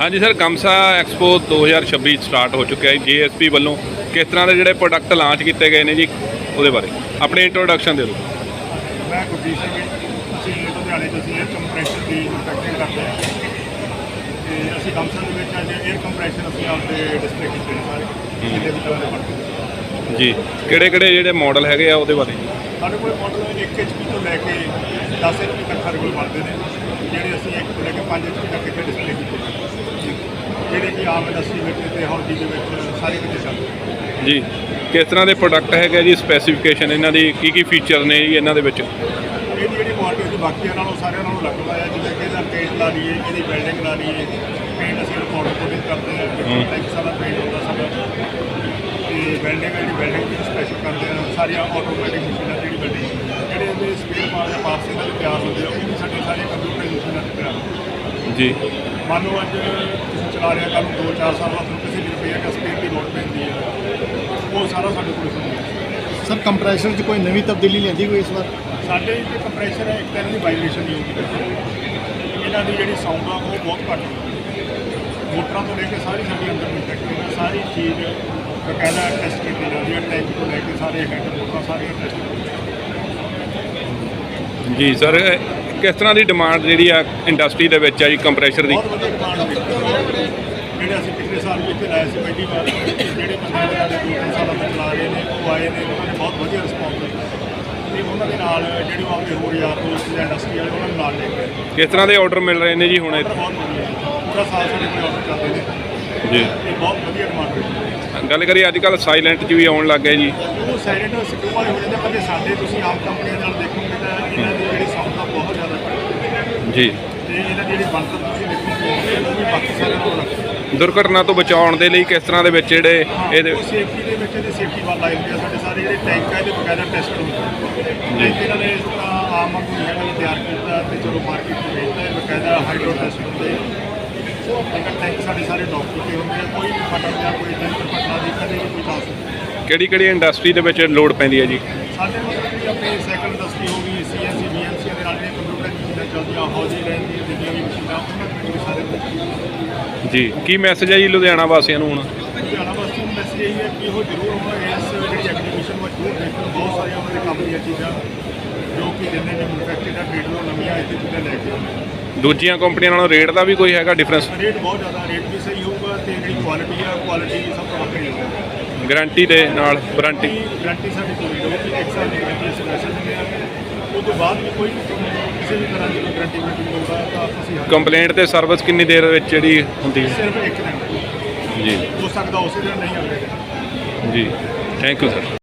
ਹਾਂਜੀ sir ਕਮਸਾ expo 2026 start ਹੋ ਚੁੱਕਿਆ ਹੈ ਜੀਐਸਪੀ ਵੱਲੋਂ ਕਿਸ ਤਰ੍ਹਾਂ ਦੇ ਜਿਹੜੇ ਪ੍ਰੋਡਕਟ ਲਾਂਚ ਕੀਤੇ ਗਏ ਨੇ ਜੀ ਉਹਦੇ ਬਾਰੇ। ਆਪਣੀ ਇੰਟਰੋਡਕਸ਼ਨ ਦੇ ਦਿਓ। ਮੈਂ ਗੁਰਦੀਪ ਸਿੰਘ ਜੀ। ਅਸੀਂ ਲੁਧਿਆਣੇ ਤੋਂ ਅਸੀਂ ਕੰਪਰੈਸ਼ਰ ਦੀ ਮੈਨੂਫੈਕਚਰਿੰਗ ਕਰਦੇ ਹਾਂ। ਤੇ ਅਸੀਂ ਕੰਪਸਨ ਦੇ ਵਿੱਚ ਅੱਜ 에ਅਰ ਕੰਪਰੈਸ਼ਰ ਅਸੀਂ ਆਪਦੇ ਡਿਸਪਲੇ ਕੀਤੇ ਨੇ ਸਾਰੇ ਜਿੰਨੇ ਵੀ ਤਰ੍ਹਾਂ ਦੇ ਬਣਦੇ ਜੀ ਕਿਹੜੇ ਕਿਹੜੇ ਜਿਹੜੇ ਮਾਡਲ ਹੈਗੇ ਆ ਉਹਦੇ ਬਾਰੇ ਸਾਡੇ ਕੋਲ ਮਾਡਲ 1 HP ਤੋਂ ਲੈ ਕੇ 10 HP ਤੱਕ ਸਾਡੇ ਕੋਲ ਬਣਦੇ ਨੇ ਜਿਹੜੇ ਅਸੀਂ 1 ਤੋਂ ਲੈ ਕੇ 5 HP ਤੱਕ ਇੱਥੇ ਡਿਸਪਲੇ ਕੀਤੇ ਨੇ। ਜਿਹੜੇ ਕਿ ਆਮ ਇੰਡਸਟਰੀ ਵਿੱਚ ਤੇ ਹੌਲੀ ਦੇ ਵਿੱਚ ਸਾਰੇ ਕਿਤੇ ਚੱਲਦੇ। ਜੀ ਕਿਸ ਤਰ੍ਹਾਂ ਦੇ ਪ੍ਰੋਡਕਟ ਹੈਗੇ ਆ ਜੀ ਸਪੈਸੀਫਿਕੇਸ਼ਨ ਇਹਨਾਂ ਦੀ ਕੀ ਕੀ ਫੀਚਰ ਨੇ ਜੀ ਇਹਨਾਂ ਦੇ ਵਿੱਚ ਇਹਦੀ ਜਿਹੜੀ ਕੁਆਲਿਟੀ ਉਹਦੀ ਬਾਕੀਆਂ ਨਾਲੋਂ ਸਾਰਿਆਂ ਨਾਲੋਂ ਅਲੱਗ ਹੈ ਜਿਵੇਂ ਕਿ ਇਹਦਾ ਪੇਂਟ ਲਾ ਲਈਏ ਇਹਦੀ ਬਿਲਡਿੰਗ ਲਾ ਲਈਏ ਪੇਂਟ ਅਸੀਂ ਰਿਕਾਰਡ ਕੋਡਿੰਗ ਕਰਦੇ ਹਾਂ ਹੂੰ। ਟੈਂਕ ਸਾਰਾ ਪੇਂਟ ਹੁੰਦਾ ਸਾਡਾ ਤੇ ਬਿਲਡਿੰਗ ਜਿਹੜੀ ਬਿਲਡਿੰਗ ਵੀ ਸਪੈਸ਼ਲ ਕਰਦੇ ਹਾਂ ਸਾਰੀਆਂ ਆਟੋਮੈਟਿਕ ਮਸ਼ੀਨਾਂ ਜਿਹੜੀ ਬਿਲਡਿੰਗ ਜਿਹੜੇ ਇਹਦੇ ਸਪੇਅਰ ਪਾਰਟ ਜਾਂ ਪਾਰਟਸ ਇਹਨਾਂ ਦੇ ਤਿਆਰ ਹੁੰਦੇ ਆ ਉਹ ਵੀ ਸਾਡੇ ਸਾਰੇ ਕੰਪਿਊਟਰ ਮਸ਼ੀਨਾਂ ਤੇ ਤਿਆਰ ਹੁੰਦੇ ਜੀ ਆ। ਮੰਨ ਲਓ ਅੱਜ ਤੁਸੀਂ ਚਲਾ ਰਿਹਾ ਕੱਲ ਨੂੰ 2-4 ਸਾਲ ਬਾਅਦ ਤੁਹਾਨੂੰ ਕਿਸੇ ਵੀ ਰਿਪੇਅਰ ਜਾਂ ਸਪੇਅਰ ਦੀ ਲੋੜ ਪੈਂਦੀ ਹੈ। ਉਹ ਸਾਰਾ ਸਾਡੇ ਕੋਲ ਹੁੰਦਾ ਸਰ ਕੰਪਰੈਸ਼ਰ 'ਚ ਕੋਈ ਨਵੀਂ ਤਬਦੀਲੀ ਲਿਆਂਦੀ ਕੋਈ ਇਸ ਵਾਰ? ਸਾਡੇ ਜਿਹੜੇ ਕੰਪਰੈਸ਼ਰ ਹੈ ਇੱਕ ਤਰ੍ਹਾਂ ਦੀ ਵਾਈਬ੍ਰੇਸ਼ਨ ਨਹੀਂ ਹੋਊਗੀ ਇਹਨਾਂ ਦੀ ਜਿਹੜੀ ਸਾਊਂਡ ਆ ਉਹ ਬਹੁਤ ਘੱਟ ਹੁੰਦੀ ਮੋਟਰਾਂ ਤੋਂ ਲੈ ਕੇ ਸਾਰੀ ਸਾਡੀ ਅੰਦਰ ਮੈਨੂਫੈਕਚਰਿੰਗ ਹੈ ਸਾਰੀ ਚੀਜ਼ ਬਕਾਇਦਾ ਟੈਸਟ ਕੀਤੀ ਜਾਂਦੀ ਹੈ ਟੈਂਕ ਤੋਂ ਲੈ ਕੇ ਸਾਰੇ ਹੈਡ ਮੋਟਰਾਂ ਸਾਰੀਆਂ ਟੈਸਟ ਜੀ ਸਰ ਕਿਸ ਤਰ੍ਹਾਂ ਦੀ ਡਿਮਾਂਡ ਜਿਹੜੀ ਆ ਇੰਡਸਟਰੀ ਦੇ ਵਿੱਚ ਆ ਜੀ ਕੰਪਰੈਸ਼ਰ ਦੀ? ਬਹੁਤ ਵਧੀਆ ਡਿਮਾਂਡ ਹੋਈ ਜਿਹੜੇ ਅਸੀਂ ਪਿਛਲੇ ਸਾਲ ਵੀ ਇੱਥੇ ਲਾਏ ਸੀ ਪਹਿਲੀ ਵਾਰ ਜਿਹੜੇ ਬੰਦੇ ਸਾਡੇ ਦੋ ਤਿੰਨ ਸਾਲਾਂ ਤੋਂ ਚਲਾ ਰਹੇ ਨੇ ਉਹ ਆਏ ਨੇ ਉਹਨਾਂ ਨੇ ਬਹੁਤ ਵਧੀਆ ਰਿਸਪੌਂਸ ਦਿੱਤਾ ਤੇ ਉਹਨਾਂ ਦੇ ਨਾਲ ਜਿਹੜੇ ਉਹ ਆਪਣੇ ਹੋਰ ਯਾਰ ਦੋਸਤ ਜਾਂ ਇੰਡਸਟਰੀ ਵਾਲੇ ਉਹਨਾਂ ਨੂੰ ਨਾਲ ਲੈ ਕੇ ਆਏ। ਕਿਸ ਤਰ੍ਹਾਂ ਦੇ ਆਰਡਰ ਮਿਲ ਰਹੇ ਨੇ ਜੀ ਹੁਣ ਆਰਡਰ ਬਹੁਤ ਵਧੀਆ ਹੈ। ਪੂਰਾ ਸਾਲ ਸਾਡੇ ਕੋਲ ਆਰਡਰ ਚੱਲਦੇ ਨੇ। ਜੀ। ਇਹ ਬਹੁਤ ਵਧੀਆ ਡਿਮਾਂਡ ਹੋਈ ਗੱਲ ਕਰੀਏ ਅੱਜ ਕੱਲ ਸਾਇਲੈਂਟ 'ਚ ਵੀ ਆਉਣ ਲੱਗ ਗਏ ਜੀ। ਉਹ ਸਿਕਿਉਰ ਵਾਲੇ ਹੋ ਜਾਂਦੇ ਜੇ ਸਾਡੇ ਤੁਸੀਂ ਆਮ ਕੰਪਨੀਆਂ ਨਾਲ ਦੇਖੋਗੇ ਤਾਂ ਇਹਨਾਂ ਦੀ ਜਿਹੜੀ ਸਾਊਂਡ ਆ ਬਹੁਤ ਜ਼ਿਆਦਾ ਘੱਟ ਹੈ। ਜੀ। ਤੇ ਇਹਨਾਂ ਦੀ ਜਿਹੜੀ ਬਣਤਰ ਤੁਸੀਂ ਦੇਖੋਗੇ ਉਹ ਵੀ ਬਾਕੀ ਸਾਰਿਆਂ ਨਾਲੋਂ ਅਲੱਗ ਹੈ। ਦੁਰਘਟਨਾ ਤੋਂ ਬਚਾਉਣ ਦੇ ਲਈ ਕਿਸ ਤਰ੍ਹਾਂ ਦੇ ਵਿੱਚ ਜਿਹੜੇ ਇਹਦੇ ਉਹ ਸੇਫਟੀ ਦੇ ਵਿੱਚ ਇਹਦੇ ਸੇਫਟੀ ਵੱਲ ਆਏ ਹੁੰਦੇ ਆ ਸਾਡੇ ਸਾਰੇ ਜਿਹੜੇ ਟੈਂਕ ਆ ਇਹਦੇ ਬਕਾਇਦਾ ਟੈਸਟ ਹੁੰਦੇ ਆ ਟੈਂਕ ਇਹਨਾਂ ਨੇ ਇਸ ਤਰ੍ਹਾਂ ਆਮ ਹੈਗਾ ਵੀ ਤਿਆਰ ਕੀਤਾ ਤੇ ਚਲੋ ਮਾਰਕੀਟ ਨੂੰ ਵੇਚਦਾ ਇਹ ਬਕਾਇਦਾ ਹਾਈਡਰੋ ਟੈਸਟ ਹੁੰਦੇ ਆ। ਇੱਕ ਟੈਂਕ ਸਾਡੇ ਸਾਰੇ ਡਾਕਟਰ ਤੇ ਹੁੰਦੇ ਆ। ਕੋਈ ਵੀ ਫਟਣ ਜਾਂ ਕੋਈ ਟੈਂਕ ਫਟਣਾ ਦੀ ਕਦੇ ਵੀ ਕੋਈ ਨਹੀਂ ਕਿਹੜੀ ਕਿਹੜੀ ਇੰਡਸਟਰੀ ਦੇ ਵਿੱਚ ਲੋਡ ਪੈਂਦੀ ਹੈ ਜੀ? ਸਾਡੇ ਮਤਲਬ ਕਿ ਆਪਣੀ ਸਾਈਕਲ ਇੰਡਸਟਰੀ ਹੋ ਗਈ ਸੀਐਨਸੀ ਬੀਐਨਸੀ ਦੇ ਨਾਲ ਜਿਹੜੀਆਂ ਕੰਪਿਊਟਰ ਮਸ਼ੀਨਾਂ ਚੱਲਦੀਆਂ ਹੌਜੀ ਲਾਈਨ ਦੀਆਂ ਜਿੰਨੀਆਂ ਵੀ ਮਸ਼ੀਨਾਂ ਉਹਨਾਂ ਦੇ ਵਿੱਚ ਵੀ ਸਾਰੇ ਕੁਝ ਜੀ ਕੀ ਮੈਸੇਜ ਹੈ ਜੀ ਲੁਧਿਆਣਾ ਵਾਸੀਆਂ ਨੂੰ ਹੁਣ? ਲੁਧਿਆਣਾ ਵਾਸਤੇ ਨੂੰ ਮੈਸੇਜ ਇਹ ਹੈ ਕਿ ਉਹ ਜ਼ਰੂਰ ਹੁਣ ਇਸ ਜਿਹੜੀ ਐਗਜ਼ੀਬਿਸ਼ਨ ਵਿੱਚ ਜ਼ਰੂਰ ਦੇਖਣ। ਬਹੁਤ ਸਾਰੀਆਂ ਉਹਨਾਂ ਦੇ ਕੰਮ ਦੀਆਂ ਚੀਜ਼ਾਂ ਜੋ ਕਿ ਜਿੰਨੇ ਵੀ ਮੈਨੂਫੈਕਚਰ ਦਾ ਟ੍ਰੇਡ ਨੂੰ ਨਵੀਆਂ ਇੱਥੇ ਚੀਜ਼ਾਂ ਲੈ ਕੇ ਆਉਂਦੇ ਦੂਜੀਆਂ ਕੰਪਨੀਆਂ ਨਾਲੋਂ ਰੇਟ ਦਾ ਵੀ ਕੋਈ ਹੈਗਾ ਡਿਫਰੈਂਸ ਰੇਟ ਬਹੁਤ ਜ਼ਿਆਦਾ ਰੇਟ ਵੀ ਸਹੀ ਹੋਊਗਾ ਤੇ ਜਿਹੜੀ ਕੁਆਲਿਟੀ ਆ ਕੁਆਲਿਟੀ ਸਭ ਤੋਂ ਵੱਖਰੀ ਹੋਊਗੀ। ਗਾਰੰਟੀ ਦੇ ਨਾਲ ਵਾਰੰਟੀ ਗਾਰੰਟੀ ਸਾਡੀ ਪੂਰੀ ਹੋਊਗੀ ਇੱਕ ਸਾਲ ਦੀ ਗਾਰੰਟੀ ਸਪੈਸ਼ਲ ਦਿੰਦੇ ਆ ਉਹ ਤੋਂ ਬਾਅਦ ਵੀ ਕੋਈ ਕਿਸੇ ਵੀ ਤਰ੍ਹਾਂ ਦੀ ਗਾਰੰਟੀ ਵਾਰੰਟੀ ਹੋਊਗਾ ਤਾਂ ਅਸੀਂ ਕੰਪਲੇਂਟ ਤੇ ਸਰਵਿਸ ਕਿੰਨੀ ਦੇਰ ਵਿੱਚ ਜਿਹੜੀ ਹੁੰਦੀ ਹੈ? ਸਿਰਫ ਇੱਕ ਦਿਨ। ਜੀ। ਹੋ ਸਕਦਾ ਉਸੇ ਦਿਨ ਨਹੀਂ ਦਿਨ ਜੀ। Thank you sir